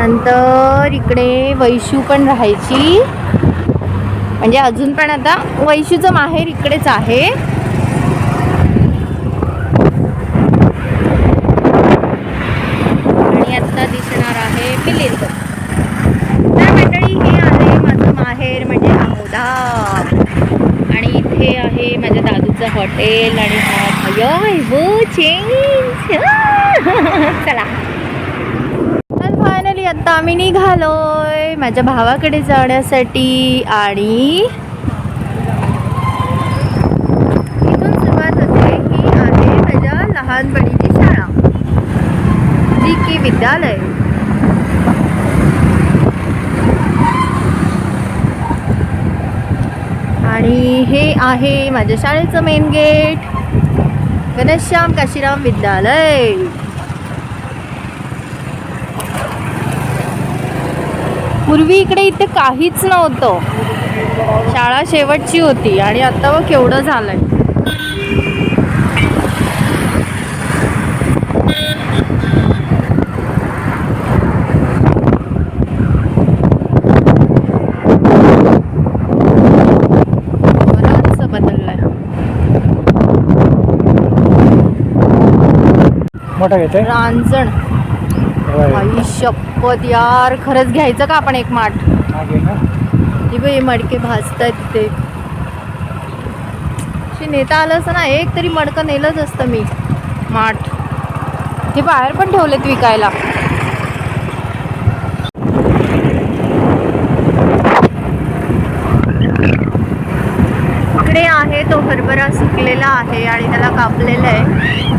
नंतर इकडे वैशू पण राहायची. म्हणजे अजून पण आता वैशूचं माहेर इकडेच आहे. आणि आता दिसणार आहे मिलिंद तर मंडळी हे आहे माझं माहेर म्हणजे आमोदा. आणि इथे आहे माझ्या दादूचं हॉटेल आणि हा भय चेंज चला. आत्ता आम्ही निघालोय माझ्या भावाकडे जाण्यासाठी आणि इथून सुरुवात होते की आहे माझ्या लहानपणीची शाळा जी की विद्यालय. आणि हे आहे माझ्या शाळेचं मेन गेट घनश्याम काशीराम विद्यालय. पूर्वी इकडे इथे काहीच नव्हतं. शाळा शेवटची होती आणि आता मग केवढं झालंय. बदललंय. रांजण. आई शपथ यार खरंच घ्यायचं का आपण एक माठ? बाई मडके भाजतायत तिथे नेता आलं असतं ना एक तरी मडकं नेलंच असतं मी. माठ. ते बाहेर पण ठेवलेत विकायला. इकडे आहे तो हरभरा सुकलेला आहे आणि त्याला कापलेलं आहे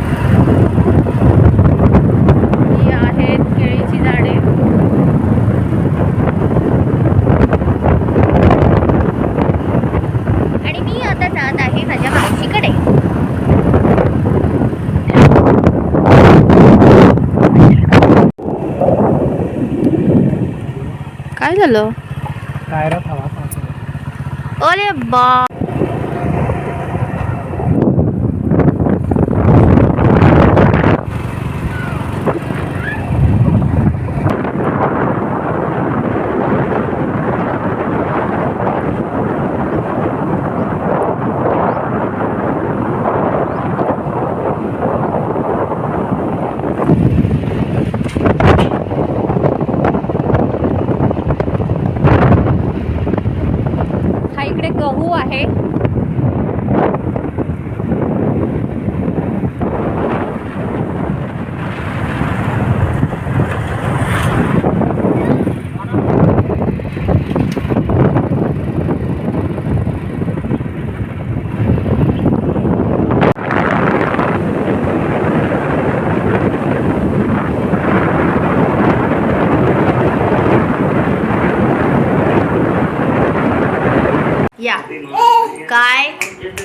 ही आहेत केळीची झाडे आणि मी आता जात आहे माझ्या मावशीकडे काय झालं. अरे बा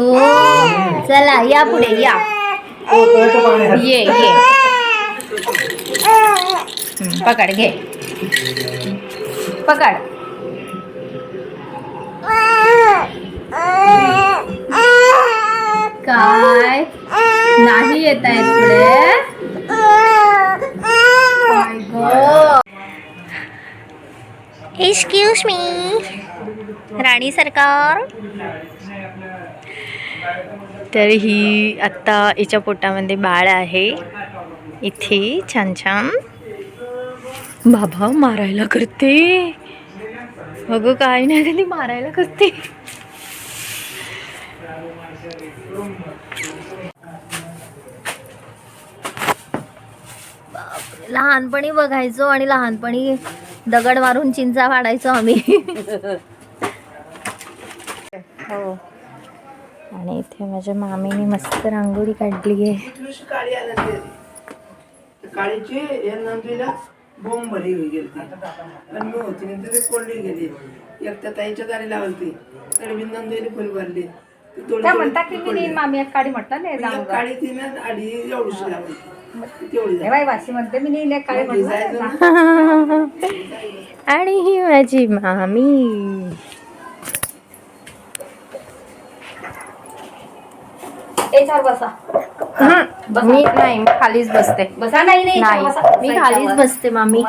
हो. चला या पुढे या. ये ये. पकड घे. पकड. काय? नाही येत आहेत पुढे. एक्सक्यूज मी राणी सरकार तर ही आत्ता हिच्या पोटामध्ये बाळ आहे. इथे छान छान. बाबा मारायला करते. अगं काय नाही कधी मारायला करते. लहानपणी बघायचो आणि लहानपणी दगड मारून चिंचा पाडायचो आम्ही. हो. आणि इथे माझ्या मामीने मस्त रांगोळी काढली आहे. काळी आली काळीची या नंदीला बोंब भरी गेली आणि मी होती नंतर ती कोंडली गेली. एक त्या ताईच्या दारी लावली ती तर मी नंदीने फुल भरली. की मी. मामी एक काळी म्हटलं नाही काळी तिने एवढीशी लावली. आणि ही माझी मामी. बसा. मी नाही मी खालीच बसते. बसा नाही नाही. नाही मी खालीच बसते मामी.